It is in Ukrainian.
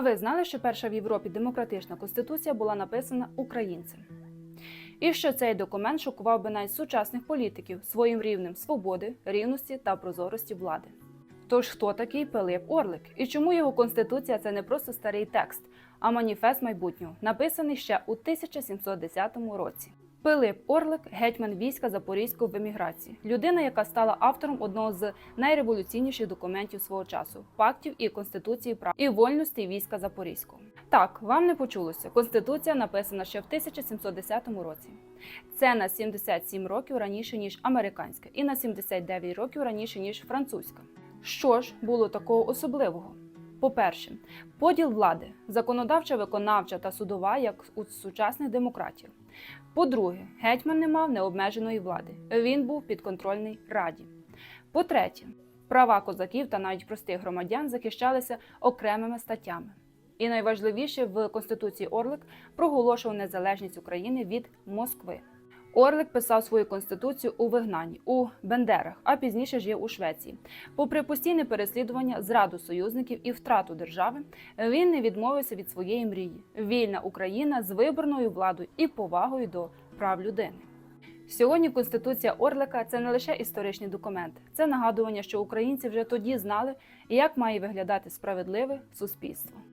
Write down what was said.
А ви знали, що перша в Європі демократична конституція була написана українцем? І що цей документ шокував би навіть сучасних політиків своїм рівнем свободи, рівності та прозорості влади. Тож хто такий Пилип Орлик? І чому його конституція це не просто старий текст, а маніфест майбутнього, написаний ще у 1710 році? Пилип Орлик гетьман війська Запорізького в еміграції, людина, яка стала автором одного з найреволюційніших документів свого часу пактів і конституції прав і вольності війська Запорізького. Так, вам не почулося. Конституція написана ще в 1710 році. Це на 77 років раніше ніж американська, і на 79 років раніше ніж французька. Що ж було такого особливого? По-перше, поділ влади законодавча, виконавча та судова, як у сучасних демократів. По-друге, гетьман не мав необмеженої влади. Він був підконтрольний раді. По-третє, права козаків та навіть простих громадян захищалися окремими статтями. І найважливіше в Конституції Орлик проголошував незалежність України від Москви. Орлик писав свою конституцію у вигнанні у Бендерах, а пізніше жив у Швеції. Попри постійне переслідування, зраду союзників і втрату держави, він не відмовився від своєї мрії: вільна Україна з виборною владою і повагою до прав людини. Сьогодні Конституція Орлика це не лише історичний документ, це нагадування, що українці вже тоді знали, як має виглядати справедливе суспільство.